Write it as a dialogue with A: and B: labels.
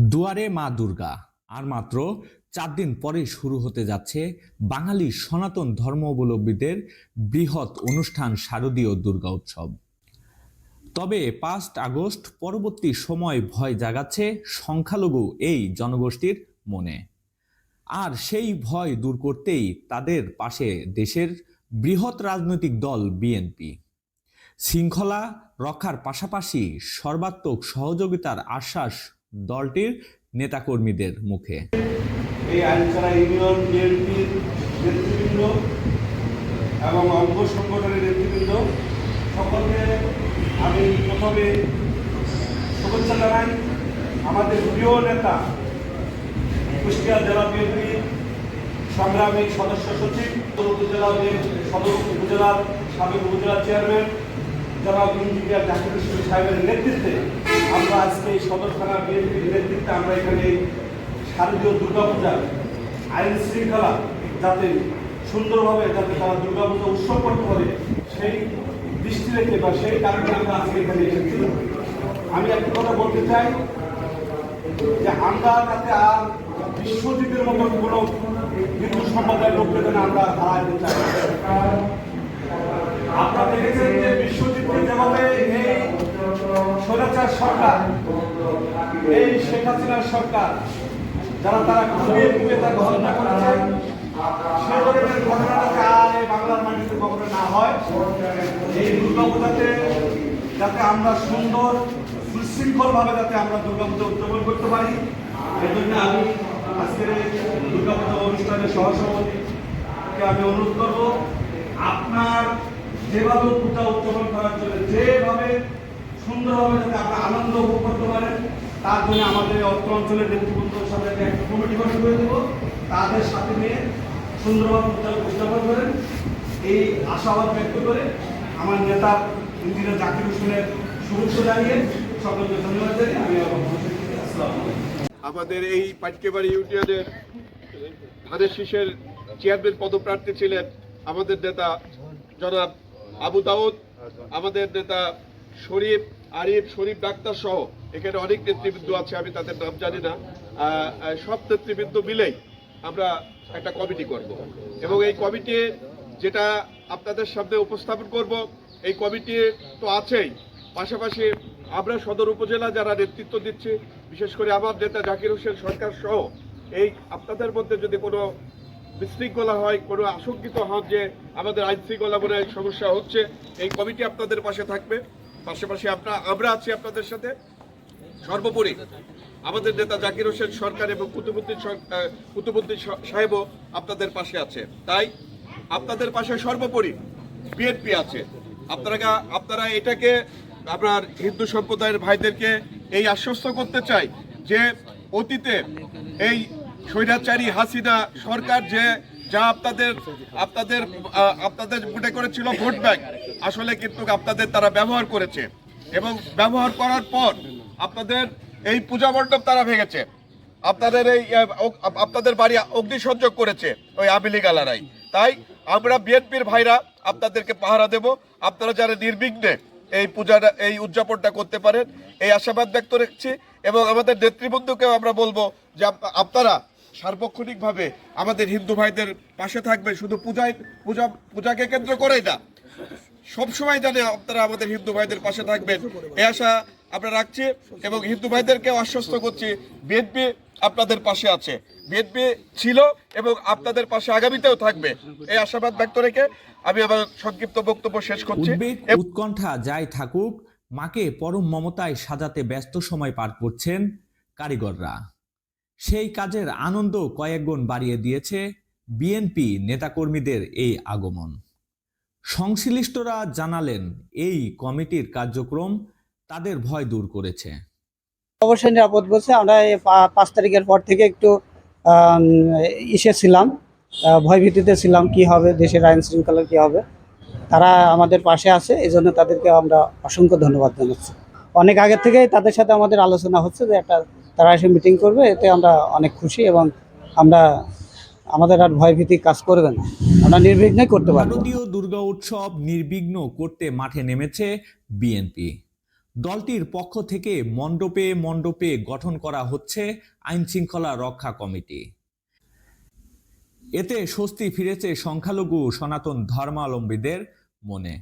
A: দুয়ারে মা দুর্গা। আর মাত্র চার দিন পরে শুরু হতে যাচ্ছে বাঙালি সনাতন ধর্মাবলম্বীদের বৃহৎ অনুষ্ঠান শারদীয় দুর্গা উৎসব। তবে পাঁচ আগস্ট পরবর্তী সময় ভয় জাগাচ্ছে সংখ্যালঘু এই জনগোষ্ঠীর মনে। আর সেই ভয় দূর করতেই তাদের পাশে দেশের বৃহৎ রাজনৈতিক দল বিএনপি। শৃঙ্খলা রক্ষার পাশাপাশি সর্বাত্মক সহযোগিতার আশ্বাস দলটির নেতাকর্মীদের মুখে।
B: এই আইনছাড়া ইউনিয়ন বিএনপির নেতৃবৃন্দ এবং অঙ্গ সংগঠনের নেতৃবৃন্দ, সকলকে আমি প্রথমে শুভেচ্ছা জানাই। আমাদের প্রিয় নেতা, কুষ্টিয়া জেলা বিএনপির সংগ্রামী সদস্য সচিব উপজেলা বিএনপি সদর উপজেলার সাবেক উপজেলা চেয়ারম্যান জনাব ইঞ্জিনিয়ার জাকির সাহেবের নেতৃত্বে আমরা আজকে সদর থানা বিএনপির নেতৃত্বে আমরা এখানে শারদীয় দুর্গাপূজা, আইন শৃঙ্খলা যাতে সুন্দরভাবে যাতে তারা দুর্গাপূজা উৎসব করতে পারে, সেই দৃষ্টি রেখে বা সেই কারণে আমরা আজকে এখানে এসেছি। আমি একটা কথা বলতে চাই যে আমরা যাতে আর বিশ্বজিতের মতো কোনো হিন্দু সম্প্রদায়ের লোককে যেন আমরা হারাইতে চাই। আপনারা দেখেছেন যে বিশ্বজিৎকে যেভাবে এই স্বৈরাচার সরকার, এই শেখ হাসিনার সরকার, যারা তারা ঘুরিয়ে ঘুরিয়ে তাকে হত্যা করেছে, সে ধরনের ঘটনা যাতে আর বাংলার মাটিতে কখনো না হয়। এই দুর্গাপূজাতে যাতে আমরা সুন্দর, সুশৃঙ্খলভাবে যাতে আমরা দুর্গাপূজা উদযাপন করতে পারি এই জন্য আমি আজকের দুর্গাপূজা অনুষ্ঠানের সহসভাপতিকে আমি অনুরোধ করব, আপনার যেভাবে পূজা করার জন্য যেভাবে সুন্দরভাবে যাতে আপনারা আনন্দ উপভোগ করতে পারেন তার জন্য আমাদের অত্র অঞ্চলের নেতৃবৃন্দের সাথে একটা কমিটি গঠন করে দেবো তাদের সাথে নিয়ে সুন্দরভাবে উদযাপন করেন এই আশাবাদ ব্যক্ত করে আমার নেতা ইঞ্জিনিয়ার জাকির হোসেনের শুভেচ্ছা জানিয়ে সকলকে ধন্যবাদ আমি।
C: আমাদের এই পাটকেবাড়ি ইউনিয়নের ধানের শীষের চেয়ারম্যান পদপ্রার্থী ছিলেন আমাদের নেতা জনাব আবু দাউদ, আমাদের নেতা শরীফ, আরিফ, শরীফ ডাক্তার সহ এখানে অনেক নেতৃবৃন্দ আছে, আমি তাদের নাম জানি না। সব নেতৃবৃন্দ মিলেই আমরা একটা কমিটি করব। এবং এই কমিটি যেটা আপনাদের সামনে উপস্থাপন করব, এই কমিটি তো আছেই। পাশাপাশি আমরা সদর উপজেলা যারা নেতৃত্ব দিচ্ছি, বিশেষ করে আমার নেতা জাকির হোসেন সরকার সহ, এই আপনাদের মধ্যে যদি কোনো বিশৃঙ্খলা হয়, কোনো আশঙ্কিত হন যে আমাদের আইন শৃঙ্খলা মনে হয় সমস্যা হচ্ছে, এই কমিটি আপনাদের পাশে থাকবে। পাশাপাশি আপনার আমরা আছি আপনাদের সাথে। সর্বোপরি আমাদের নেতা জাকির হোসেন সরকার এবং কুতুবুদ্দিন কুতুবুদ্দিন সাহেবও আপনাদের পাশে আছে। তাই আপনাদের পাশে সর্বোপরি বিএনপি আছে। আপনারা আপনারা এটাকে আপনার হিন্দু সম্প্রদায়ের ভাইদেরকে এই আশ্বস্ত করতে চাই যে অতীতে এই স্বৈরাচারী হাসিনা সরকার যে যা আপনাদের আপনাদের আপনাদের মনে করেছিল ভোট ব্যাংক, আসলে কিন্তু আপনাদের তারা ব্যবহার করেছে। এবং ব্যবহার করার পর আপনাদের এই পূজা মণ্ডপ তারা ভেঙেছে। আপনাদের এই আপনাদের বাড়ি অগ্নিসংযোগ করেছে ওই আবিলি গালারাই। তাই আমরা বিএনপির ভাইরা আপনাদেরকে পাহারা দেব। আপনারা যারা নির্বিঘ্নে এই পূজাটা, এই উদযাপনটা করতে পারেন, এই আশাবাদ ব্যক্ত রাখছি। এবং আমাদের নেতৃবৃন্দকেও আমরা বলব যে আপনারা সার্বক্ষণিকভাবে আমাদের হিন্দু ভাইদের পাশে থাকবেন শুধু পূজায় পূজা পূজাকে কেন্দ্র করেই না। সবসময় জানে আপনারা আমাদের হিন্দু ভাইদের পাশে থাকবেন। এই আশা আমরা রাখছি এবং হিন্দু ভাইদেরকেও আশ্বস্ত করছি বিএনপি আপনাদের পাশে আছে। বিএনপি ছিল এবং আপনাদের পাশে আগামীতেও থাকবে। এই আশাবাদ ব্যক্ত রেখে আমি আমার সংক্ষিপ্ত বক্তব্য শেষ করছি।
A: উৎকণ্ঠা যাই থাকুক মাকে পরম মমতায় সাজাতে ব্যস্ত সময় পার করছেন কারিগররা। সেই কাজের আনন্দ কয়েকগুণ বাড়িয়ে দিয়েছে বিএনপি নেতাকর্মীদের এই আগমন। সংশ্লিষ্টরা জানালেন এই কমিটির কার্যক্রম তাদের ভয় দূর করেছে।
D: অবশ্যই নিরাপদ বলছে আমরা পাঁচ তারিখের পর থেকে একটু আম, ইসে ছিলাম ভয়ভীতিতে ছিলাম কি হবে দেশের আইন শৃঙ্খলা কি হবে। তারা আমাদের পাশে আছে এই জন্য তাদেরকে আমরা অসংখ্য ধন্যবাদ জানাচ্ছি। অনেক আগে থেকেই তাদের সাথে আমাদের আলোচনা হচ্ছে যে একটা তারা এসে মিটিং করবে, এতে আমরা অনেক খুশি এবং আমরা, আমাদের আর ভয়ভীতি কাজ করবে না। আমরা নির্বিঘ্নে করতে পারব।
A: শারদীয় দুর্গা উৎসব নির্বিঘ্ন করতে মাঠে নেমেছে বিএনপি দলটির পক্ষ থেকে মণ্ডপে মণ্ডপে গঠন করা হচ্ছে আইন শৃঙ্খলা রক্ষা কমিটি। এতে স্বস্তি ফিরেছে সংখ্যালঘু সনাতন ধর্মাবলম্বীদের মনে।